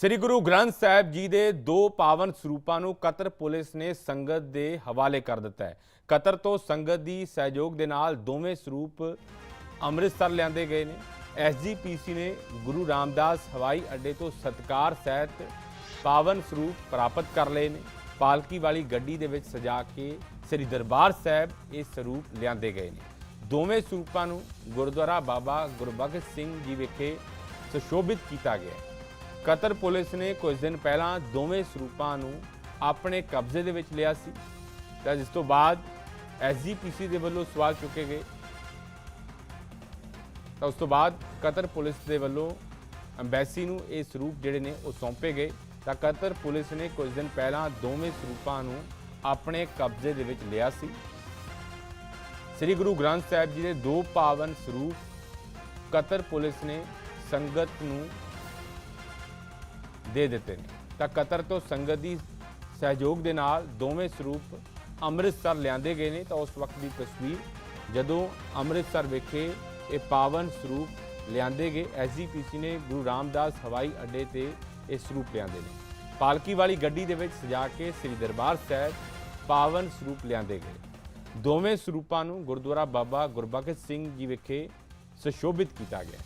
ਸ੍ਰੀ ਗੁਰੂ ਗ੍ਰੰਥ ਸਾਹਿਬ ਜੀ ਦੇ ਦੋ ਪਾਵਨ ਸਰੂਪਾਂ ਨੂੰ ਕਤਰ ਪੁਲਿਸ ਨੇ ਸੰਗਤ ਦੇ ਹਵਾਲੇ ਕਰ ਦਿੱਤਾ ਹੈ। ਕਤਰ ਤੋਂ ਸੰਗਤ ਦੀ ਸਹਿਯੋਗ ਦੇ ਨਾਲ ਦੋਵੇਂ ਸਰੂਪ ਅੰਮ੍ਰਿਤਸਰ ਲਿਆਂਦੇ ਗਏ ਨੇ। ਐਸਜੀਪੀਸੀ ਨੇ ਗੁਰੂ ਰਾਮਦਾਸ ਹਵਾਈ ਅੱਡੇ ਤੋਂ ਸਤਕਾਰ ਸਹਿਤ ਪਾਵਨ ਸਰੂਪ ਪ੍ਰਾਪਤ ਕਰ ਲਏ ਨੇ। ਪਾਲਕੀ ਵਾਲੀ ਗੱਡੀ ਦੇ ਵਿੱਚ ਸਜਾ ਕੇ ਸ੍ਰੀ ਦਰਬਾਰ ਸਾਹਿਬ ਇਹ ਸਰੂਪ ਲਿਆਂਦੇ ਗਏ ਨੇ। ਦੋਵੇਂ ਸਰੂਪਾਂ ਨੂੰ ਗੁਰਦੁਆਰਾ ਬਾਬਾ ਗੁਰਬਖਸ਼ ਸਿੰਘ ਜੀ ਵਿਖੇ ਸੁਸ਼ੋਭਿਤ ਕੀਤਾ ਗਿਆ ਹੈ। ਕਤਰ ਪੁਲਿਸ ਨੇ ਕੁਝ ਦਿਨ ਪਹਿਲਾਂ ਦੋਵੇਂ ਸਰੂਪਾਂ ਨੂੰ ਆਪਣੇ ਕਬਜ਼ੇ ਦੇ ਵਿੱਚ ਲਿਆ ਸੀ। ਤਾਂ ਜਿਸ ਤੋਂ ਬਾਅਦ ਐਸਜੀਪੀਸੀ ਦੇ ਵੱਲੋਂ ਸਵਾਲ ਚੁੱਕੇ ਗਏ। ਤਾਂ ਉਸ ਤੋਂ ਬਾਅਦ ਕਤਰ ਪੁਲਿਸ ਦੇ ਵੱਲੋਂ ਅੰਬੈਸੀ ਨੂੰ ਇਹ ਸਰੂਪ ਜਿਹੜੇ ਨੇ ਉਹ ਸੌਂਪੇ ਗਏ। ਤਾਂ ਕਤਰ ਪੁਲਿਸ ਨੇ ਕੁਝ ਦਿਨ ਪਹਿਲਾਂ ਦੋਵੇਂ ਸਰੂਪਾਂ ਨੂੰ ਆਪਣੇ ਕਬਜ਼ੇ ਦੇ ਵਿੱਚ ਲਿਆ ਸੀ। ਸ੍ਰੀ ਗੁਰੂ ਗ੍ਰੰਥ ਸਾਹਿਬ ਜੀ ਦੇ ਦੋ ਪਾਵਨ ਸਰੂਪ ਕਤਰ ਪੁਲਿਸ ਨੇ ਸੰਗਤ ਨੂੰ ਦੇ ਦਿੱਤੇ ਨੇ। ਤਾਂ ਕਤਰ ਤੋਂ ਸੰਗਤ ਦੀ ਸਹਿਯੋਗ ਦੇ ਨਾਲ ਦੋਵੇਂ ਸਰੂਪ ਅੰਮ੍ਰਿਤਸਰ ਲਿਆਂਦੇ ਗਏ ਨੇ। ਤਾਂ ਉਸ ਵਕਤ ਦੀ ਤਸਵੀਰ, ਜਦੋਂ ਅੰਮ੍ਰਿਤਸਰ ਵਿਖੇ ਇਹ ਪਾਵਨ ਸਰੂਪ ਲਿਆਂਦੇ ਗਏ ਐਸਜੀਪੀਸੀ ਨੇ ਗੁਰੂ ਰਾਮਦਾਸ ਹਵਾਈ ਅੱਡੇ ਤੇ ਇਹ ਸਰੂਪ ਲਿਆਂਦੇ ਨੇ। ਪਾਲਕੀ ਵਾਲੀ ਗੱਡੀ ਦੇ ਵਿੱਚ ਸਜਾ ਕੇ ਸ੍ਰੀ ਦਰਬਾਰ ਸਾਹਿਬ ਪਾਵਨ ਸਰੂਪ ਲਿਆਂਦੇ ਗਏ। ਦੋਵੇਂ ਸਰੂਪਾਂ ਨੂੰ ਗੁਰਦੁਆਰਾ ਬਾਬਾ ਗੁਰਬਖਸ਼ ਸਿੰਘ ਜੀ ਵਿਖੇ ਸੁਸ਼ੋਭਿਤ ਕੀਤਾ ਗਿਆ।